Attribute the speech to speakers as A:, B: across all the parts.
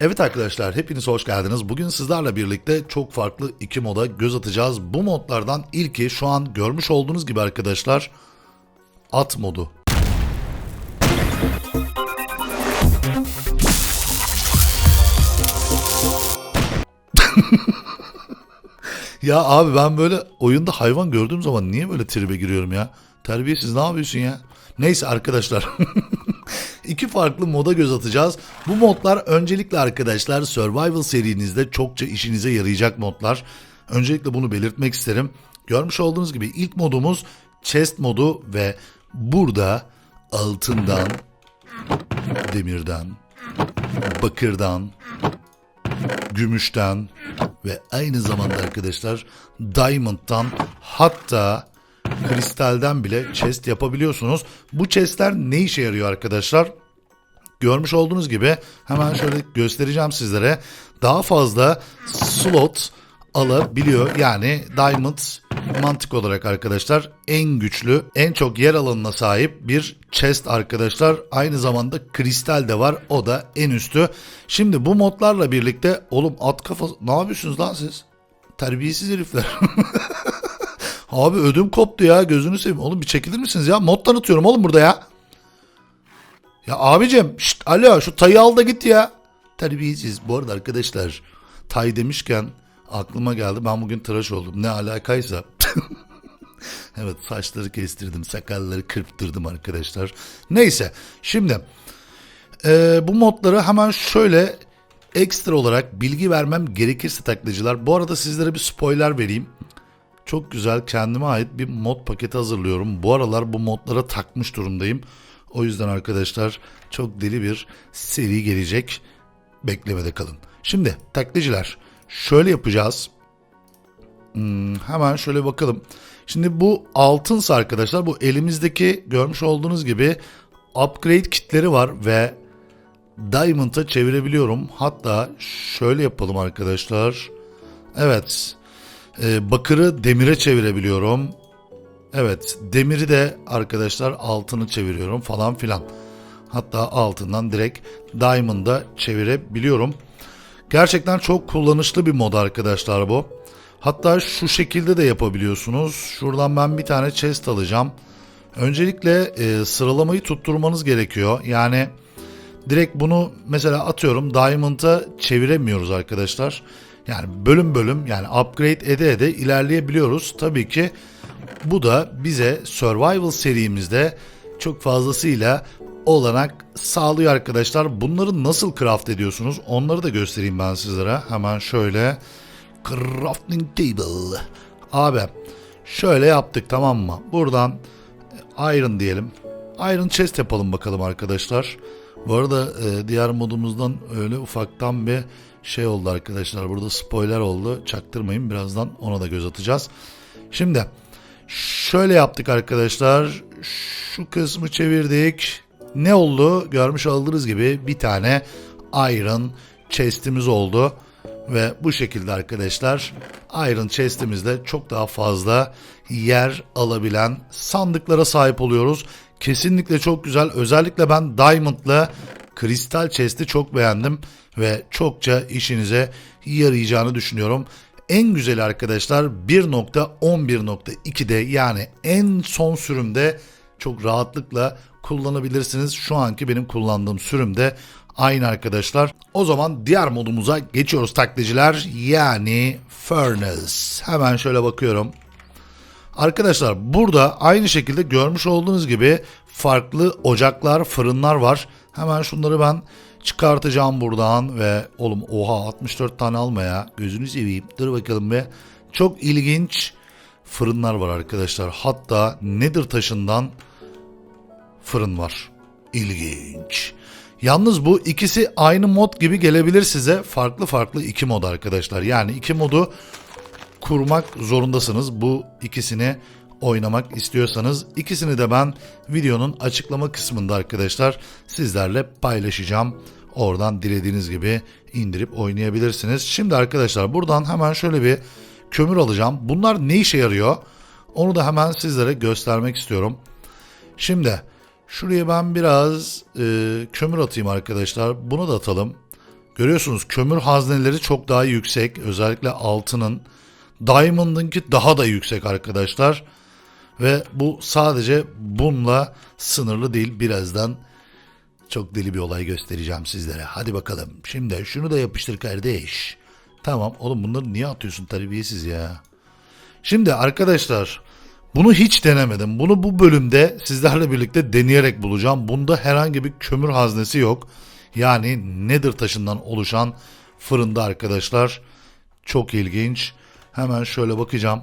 A: Evet arkadaşlar hepiniz hoş geldiniz. Bugün sizlerle birlikte çok farklı iki moda göz atacağız. Bu modlardan ilki şu an görmüş olduğunuz gibi arkadaşlar at modu. ya abi ben böyle oyunda hayvan gördüğüm zaman niye böyle tribe giriyorum ya? Terbiyesiz ne yapıyorsun ya? Neyse arkadaşlar. İki farklı moda göz atacağız. Bu modlar öncelikle arkadaşlar Survival serinizde çokça işinize yarayacak modlar. Öncelikle bunu belirtmek isterim. Görmüş olduğunuz gibi ilk modumuz chest modu ve burada altından, demirden, bakırdan, gümüşten ve aynı zamanda arkadaşlar diamond'dan hatta kristalden bile chest yapabiliyorsunuz. Bu chestler ne işe yarıyor arkadaşlar? Görmüş olduğunuz gibi hemen şöyle göstereceğim sizlere. Daha fazla slot alabiliyor. Yani diamond mantık olarak arkadaşlar en güçlü, en çok yer alanına sahip bir chest arkadaşlar. Aynı zamanda kristal de var. O da en üstü. Şimdi bu modlarla birlikte oğlum at kafası ne yapıyorsunuz lan siz? Terbiyesiz herifler. Abi ödüm koptu ya gözünü seveyim. Oğlum bir çekilir misiniz ya? Mod tanıtıyorum oğlum burada ya. Ya abicim şşt, alo şu tayı al da git ya. Terbiyesiz. Bu arada arkadaşlar tay demişken aklıma geldi ben bugün tıraş oldum. Ne alakaysa. evet saçları kestirdim sakalları kırptırdım arkadaşlar. Neyse şimdi e, bu modları hemen şöyle ekstra olarak bilgi vermem gerekirse taklacılar. Bu arada sizlere bir spoiler vereyim. Çok güzel kendime ait bir mod paketi hazırlıyorum. Bu aralar bu modlara takmış durumdayım. O yüzden arkadaşlar çok deli bir seri gelecek. Beklemede kalın. Şimdi taklitçiler şöyle yapacağız. Hmm, hemen şöyle bakalım. Şimdi bu altınsa arkadaşlar bu elimizdeki görmüş olduğunuz gibi upgrade kitleri var ve Diamond'a çevirebiliyorum. Hatta şöyle yapalım arkadaşlar. Evet. Ee, bakırı demire çevirebiliyorum. Evet demiri de arkadaşlar altını çeviriyorum falan filan. Hatta altından direkt diamond'a çevirebiliyorum. Gerçekten çok kullanışlı bir mod arkadaşlar bu. Hatta şu şekilde de yapabiliyorsunuz. Şuradan ben bir tane chest alacağım. Öncelikle e, sıralamayı tutturmanız gerekiyor. Yani direkt bunu mesela atıyorum Diamond'a çeviremiyoruz arkadaşlar. Yani bölüm bölüm yani upgrade ede ede ilerleyebiliyoruz. Tabii ki bu da bize Survival serimizde çok fazlasıyla olanak sağlıyor arkadaşlar. Bunları nasıl craft ediyorsunuz? Onları da göstereyim ben sizlere. Hemen şöyle crafting table. Abi şöyle yaptık tamam mı? Buradan iron diyelim. Iron chest yapalım bakalım arkadaşlar. Bu arada e, diğer modumuzdan öyle ufaktan bir şey oldu arkadaşlar. Burada spoiler oldu. Çaktırmayın birazdan ona da göz atacağız. Şimdi şöyle yaptık arkadaşlar. Şu kısmı çevirdik. Ne oldu? Görmüş olduğunuz gibi bir tane iron chest'imiz oldu. Ve bu şekilde arkadaşlar Iron Chest'imizde çok daha fazla yer alabilen sandıklara sahip oluyoruz. Kesinlikle çok güzel. Özellikle ben Diamond'la Kristal Chest'i çok beğendim ve çokça işinize yarayacağını düşünüyorum. En güzeli arkadaşlar 1.11.2'de yani en son sürümde çok rahatlıkla kullanabilirsiniz. Şu anki benim kullandığım sürümde aynı arkadaşlar. O zaman diğer modumuza geçiyoruz taklitçiler. Yani Furnace. Hemen şöyle bakıyorum. Arkadaşlar burada aynı şekilde görmüş olduğunuz gibi farklı ocaklar, fırınlar var. Hemen şunları ben çıkartacağım buradan ve oğlum oha 64 tane alma ya. Gözünü seveyim. Dur bakalım be. Çok ilginç fırınlar var arkadaşlar. Hatta Nether taşından fırın var. İlginç. Yalnız bu ikisi aynı mod gibi gelebilir size. Farklı farklı iki mod arkadaşlar. Yani iki modu kurmak zorundasınız. Bu ikisini oynamak istiyorsanız ikisini de ben videonun açıklama kısmında arkadaşlar sizlerle paylaşacağım. Oradan dilediğiniz gibi indirip oynayabilirsiniz. Şimdi arkadaşlar buradan hemen şöyle bir kömür alacağım. Bunlar ne işe yarıyor? Onu da hemen sizlere göstermek istiyorum. Şimdi şuraya ben biraz e, kömür atayım arkadaşlar. Bunu da atalım. Görüyorsunuz kömür hazneleri çok daha yüksek. Özellikle altının. Diamond'ınki daha da yüksek arkadaşlar. Ve bu sadece bununla sınırlı değil. Birazdan çok deli bir olay göstereceğim sizlere. Hadi bakalım. Şimdi şunu da yapıştır kardeş. Tamam oğlum bunları niye atıyorsun terbiyesiz ya. Şimdi arkadaşlar bunu hiç denemedim. Bunu bu bölümde sizlerle birlikte deneyerek bulacağım. Bunda herhangi bir kömür haznesi yok. Yani nether taşından oluşan fırında arkadaşlar. Çok ilginç. Hemen şöyle bakacağım.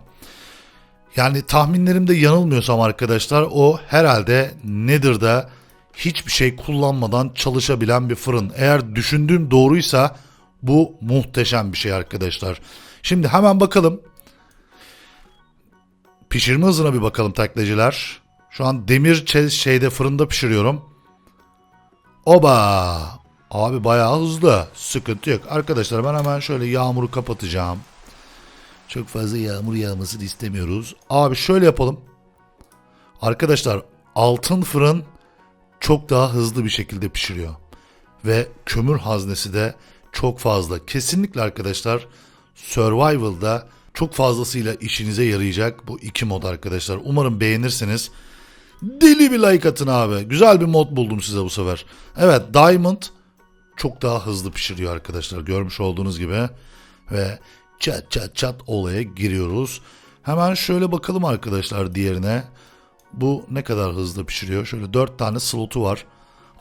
A: Yani tahminlerimde yanılmıyorsam arkadaşlar o herhalde Nether'da hiçbir şey kullanmadan çalışabilen bir fırın. Eğer düşündüğüm doğruysa bu muhteşem bir şey arkadaşlar. Şimdi hemen bakalım. Pişirme hızına bir bakalım taklacılar. Şu an demir şeyde fırında pişiriyorum. Oba! Abi bayağı hızlı. Sıkıntı yok. Arkadaşlar ben hemen şöyle yağmuru kapatacağım. Çok fazla yağmur yağmasını istemiyoruz. Abi şöyle yapalım. Arkadaşlar altın fırın çok daha hızlı bir şekilde pişiriyor. Ve kömür haznesi de çok fazla. Kesinlikle arkadaşlar Survival'da çok fazlasıyla işinize yarayacak bu iki mod arkadaşlar. Umarım beğenirsiniz. Deli bir like atın abi. Güzel bir mod buldum size bu sefer. Evet Diamond çok daha hızlı pişiriyor arkadaşlar. Görmüş olduğunuz gibi. Ve çat çat çat olaya giriyoruz. Hemen şöyle bakalım arkadaşlar diğerine. Bu ne kadar hızlı pişiriyor? Şöyle 4 tane slotu var.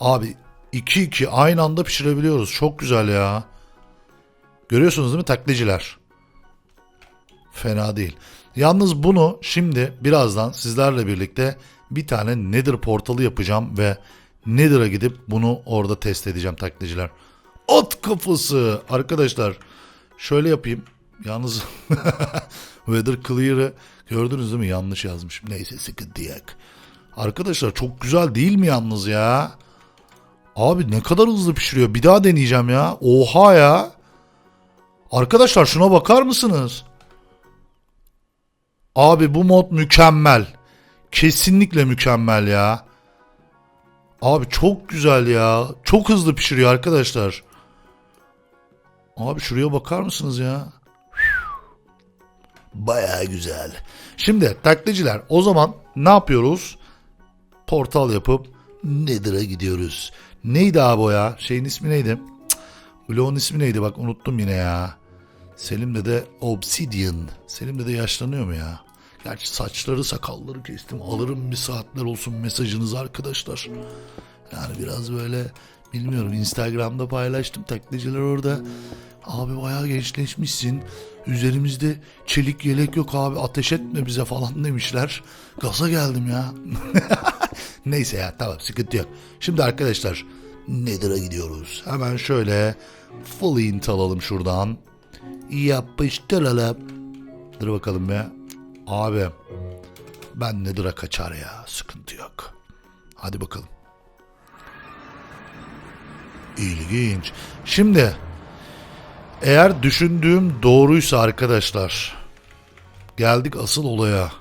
A: Abi 2-2 aynı anda pişirebiliyoruz. Çok güzel ya. Görüyorsunuz değil mi takliciler? Fena değil. Yalnız bunu şimdi birazdan sizlerle birlikte bir tane Nether portalı yapacağım ve Nether'a gidip bunu orada test edeceğim takliciler. At kafası arkadaşlar. Şöyle yapayım. Yalnız Weather Clear'ı gördünüz değil mi? Yanlış yazmışım. Neyse sıkıntı yok. Arkadaşlar çok güzel değil mi yalnız ya? Abi ne kadar hızlı pişiriyor. Bir daha deneyeceğim ya. Oha ya. Arkadaşlar şuna bakar mısınız? Abi bu mod mükemmel. Kesinlikle mükemmel ya. Abi çok güzel ya. Çok hızlı pişiriyor arkadaşlar. Abi şuraya bakar mısınız ya? Baya güzel. Şimdi taklitçiler o zaman ne yapıyoruz? Portal yapıp Nether'a gidiyoruz. Neydi abi o ya? Şeyin ismi neydi? Bloğun ismi neydi bak unuttum yine ya. Selim'de de Obsidian. Selim'de de yaşlanıyor mu ya? Gerçi saçları sakalları kestim. Alırım bir saatler olsun mesajınızı arkadaşlar. Yani biraz böyle bilmiyorum Instagram'da paylaştım taklitçiler orada. Abi bayağı gençleşmişsin. Üzerimizde çelik yelek yok abi ateş etme bize falan demişler. Gaza geldim ya. Neyse ya tamam sıkıntı yok. Şimdi arkadaşlar Nether'a gidiyoruz. Hemen şöyle full int alalım şuradan. Yapıştıralım. Dur bakalım ya. Abi ben Nether'a kaçar ya sıkıntı yok. Hadi bakalım. İlginç. Şimdi eğer düşündüğüm doğruysa arkadaşlar geldik asıl olaya.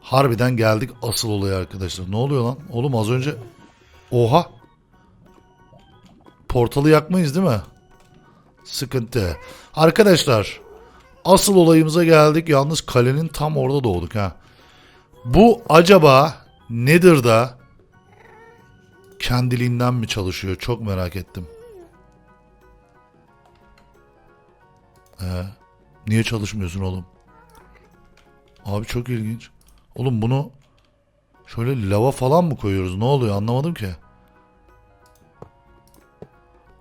A: Harbiden geldik asıl olaya arkadaşlar. Ne oluyor lan? Oğlum az önce oha portalı yakmayız değil mi? Sıkıntı. Arkadaşlar asıl olayımıza geldik. Yalnız kalenin tam orada doğduk ha. Bu acaba nedir da kendiliğinden mi çalışıyor? Çok merak ettim. Ee, niye çalışmıyorsun oğlum? Abi çok ilginç. Oğlum bunu şöyle lava falan mı koyuyoruz? Ne oluyor anlamadım ki.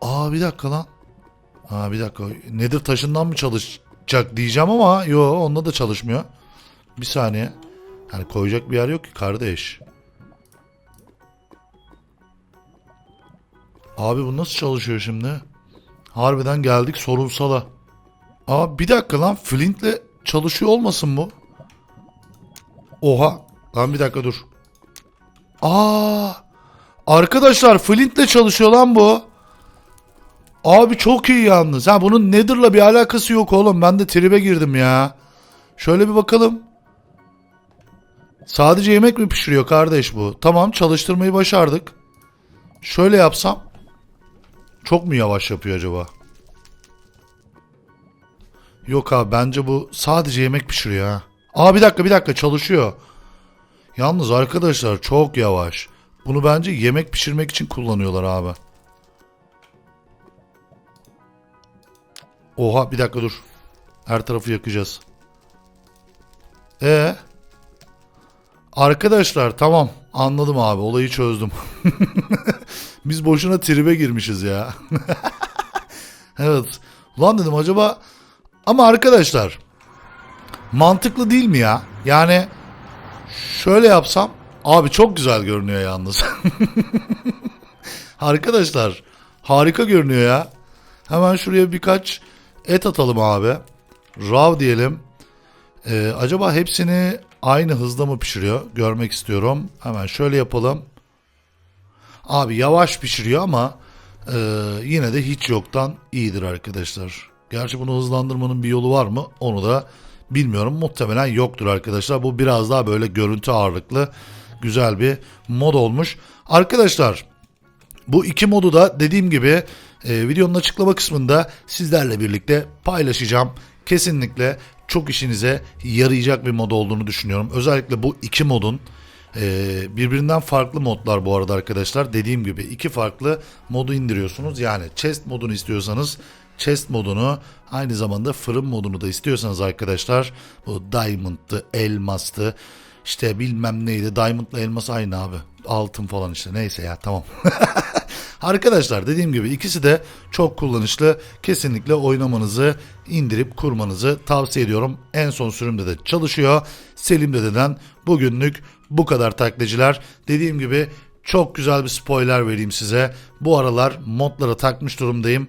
A: Aa bir dakika lan. Aa bir dakika. Nedir taşından mı çalışacak diyeceğim ama yo onda da çalışmıyor. Bir saniye. Yani koyacak bir yer yok ki kardeş. Abi bu nasıl çalışıyor şimdi? Harbiden geldik sorunsala. Aa bir dakika lan Flint'le çalışıyor olmasın bu? Oha. Lan bir dakika dur. Aa! Arkadaşlar Flint'le çalışıyor lan bu. Abi çok iyi yalnız. Ha bunun Nether'la bir alakası yok oğlum. Ben de tribe girdim ya. Şöyle bir bakalım. Sadece yemek mi pişiriyor kardeş bu? Tamam çalıştırmayı başardık. Şöyle yapsam. Çok mu yavaş yapıyor acaba? Yok abi bence bu sadece yemek pişiriyor ha. Aa bir dakika bir dakika çalışıyor. Yalnız arkadaşlar çok yavaş. Bunu bence yemek pişirmek için kullanıyorlar abi. Oha bir dakika dur. Her tarafı yakacağız. E Arkadaşlar tamam anladım abi olayı çözdüm. Biz boşuna tribe girmişiz ya. evet. Ulan dedim acaba ama arkadaşlar mantıklı değil mi ya? Yani şöyle yapsam abi çok güzel görünüyor yalnız. arkadaşlar harika görünüyor ya. Hemen şuraya birkaç et atalım abi. Rav diyelim. Ee, acaba hepsini aynı hızda mı pişiriyor? Görmek istiyorum. Hemen şöyle yapalım. Abi yavaş pişiriyor ama e, yine de hiç yoktan iyidir arkadaşlar. Gerçi bunu hızlandırmanın bir yolu var mı? Onu da bilmiyorum. Muhtemelen yoktur arkadaşlar. Bu biraz daha böyle görüntü ağırlıklı güzel bir mod olmuş. Arkadaşlar bu iki modu da dediğim gibi e, videonun açıklama kısmında sizlerle birlikte paylaşacağım. Kesinlikle çok işinize yarayacak bir mod olduğunu düşünüyorum. Özellikle bu iki modun e, birbirinden farklı modlar bu arada arkadaşlar. Dediğim gibi iki farklı modu indiriyorsunuz. Yani chest modunu istiyorsanız chest modunu aynı zamanda fırın modunu da istiyorsanız arkadaşlar bu diamond'tı, elmastı, işte bilmem neydi. Diamond'la elmas aynı abi. Altın falan işte. Neyse ya tamam. Arkadaşlar dediğim gibi ikisi de çok kullanışlı. Kesinlikle oynamanızı, indirip kurmanızı tavsiye ediyorum. En son sürümde de çalışıyor. Selim dededen bugünlük bu kadar taklacılar. Dediğim gibi çok güzel bir spoiler vereyim size. Bu aralar modlara takmış durumdayım.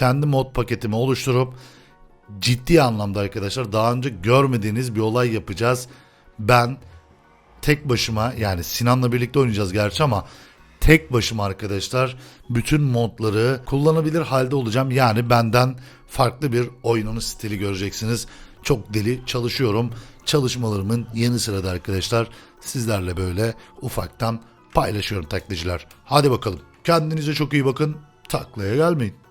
A: Kendi mod paketimi oluşturup ciddi anlamda arkadaşlar daha önce görmediğiniz bir olay yapacağız. Ben tek başıma yani Sinan'la birlikte oynayacağız gerçi ama tek başıma arkadaşlar bütün modları kullanabilir halde olacağım. Yani benden farklı bir oynanış stili göreceksiniz. Çok deli çalışıyorum. Çalışmalarımın yeni sırada arkadaşlar sizlerle böyle ufaktan paylaşıyorum taklacılar. Hadi bakalım. Kendinize çok iyi bakın. Taklaya gelmeyin.